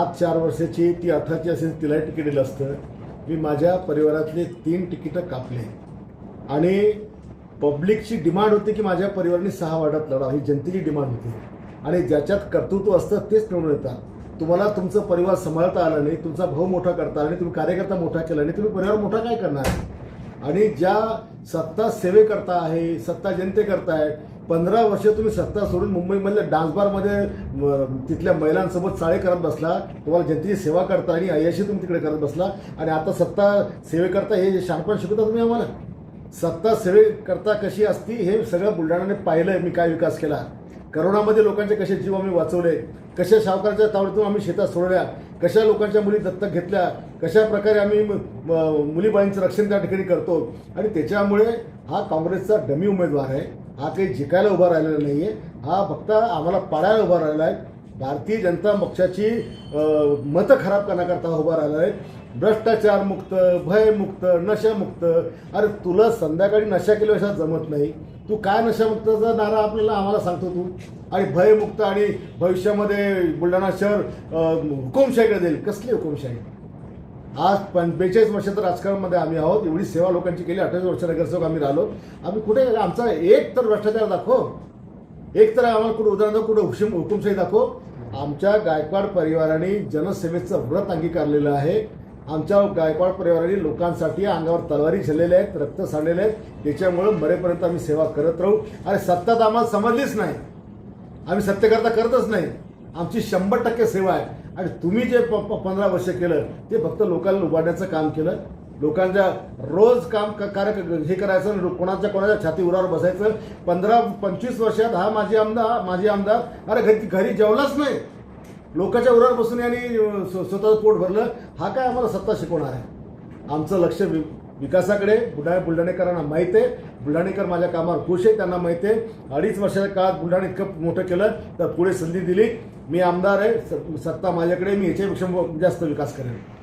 आज चार वर्षाची ती अर्थाची असेल तिलाही तिकीट दिलं असतं. मी माझ्या परिवारातले तीन तिकीटं कापले. आणि पब्लिकची डिमांड होती की माझ्या परिवाराने सहा वार्डात लढा ही जनतेची डिमांड होती. आणि ज्याच्यात कर्तृत्व असतं तेच निवडून येतात तुम्हाला तुमचं परिवार सांभाळता आलं नाही तुमचा भाऊ मोठा करता आणि नाही तुम्ही कार्यकर्ता मोठा केला नाही तुम्ही परिवार मोठा काय करणार? आणि ज्या सत्ता सेवेकरता आहे सत्ता जनतेकरता आहे पंधरा वर्ष तुम्ही सत्ता सोडून मुंबईमधल्या डान्स बारमध्ये तिथल्या महिलांसोबत चाळे करत बसला तुम्हाला जनतेची सेवा करता आणि अयशी तुम्ही तिकडे करत बसला आणि आता सत्ता सेवेकरता हे शहाणपण शिकवता तुम्ही आम्हाला? सत्ता सेवेकरता कशी असती हे सगळं बुलढाण्याने पाहिलं मी काय विकास केला. करोनामध्ये लोकांचे कसे जीव आम्ही वाचवले कशा सावकाराच्या तावडीतून आम्ही शेतात सोडल्या कशा लोकांच्या मुली दत्तक घेतल्या कशा प्रकारे आम्ही म- मुलीबाईंचं रक्षण त्या ठिकाणी करतो. आणि त्याच्यामुळे हा काँग्रेसचा डमी उमेदवार आहे. हा काही जिकायला उभा राहिलेला नाही आहे हा फक्त आम्हाला पाडायला उभा राहिला आहे. भारतीय जनता पक्षाची मतं खराब करण्याकरता उभा राहिला आहे भ्रष्टाचार मुक्त भयमुक्त नशामुक्त अरे तुला संध्याकाळी नशा केल्याशिवाय जमत नाही. तू काय नशामुक्तचा नारा आपल्याला आम्हाला सांगतो तू. आणि भयमुक्त आणि भविष्यामध्ये बुलढाणा शहर हुकुमशाहीकडे देईल कसली हुकुमशाही? आज पण बेचाळीस वर्षाचं राजकारणामध्ये आम्ही आहोत. एवढी सेवा लोकांची केली. अठ्ठावीस वर्ष नगरसेवक आम्ही राहिलो. आम्ही कुठे आमचा एक तर भ्रष्टाचार दाखव. एक तर आम्हाला कुठं उदाहरण कुठं हुकुम हुकुमशाही दाखव. आमच्या गायकवाड परिवाराने जनसेवेचं व्रत अंगीकारलेलं आहे. आमच्या गायकवाड परिवाराने लोकांसाठी अंगावर तलवारी झालेल्या आहेत रक्त सांडलेले आहेत. त्याच्यामुळं मरेपर्यंत आम्ही सेवा करत राहू. आणि सत्ता तर आम्हाला समजलीच नाही. आम्ही सत्यकर्ता करतच नाही. आमची शंभर टक्के सेवा आहे. आणि तुम्ही जे प- प- पंधरा वर्ष केलं ते फक्त लोकांना उभारण्याचं काम केलं. लोकांच्या रोज काम क- कार्य हे करायचं आणि कोणाच्या कोणाच्या छाती उरावर बसायचं. पंधरा पंचवीस वर्षात हा माझी आमदार माझी आमदार अरे घरी घरी जेवलाच नाही. लोकांच्या उरावर बसून यांनी स्वतःचं पोट भरलं. हा काय आम्हाला सत्ता शिकवणार आहे? आमचं लक्ष वि- विकासाकडे बुलढाणा बुलढाणेकरांना माहीत आहे. बुलढाणेकर माझ्या कामावर खुश आहे त्यांना माहीत आहे. अडीच वर्षाच्या काळात बुलढाणा इतकं मोठं केलं तर पुढे संधी दिली. मी आमदार आहे सत्ता माझ्याकडे मी याच्यापेक्षा जास्त विकास करेन.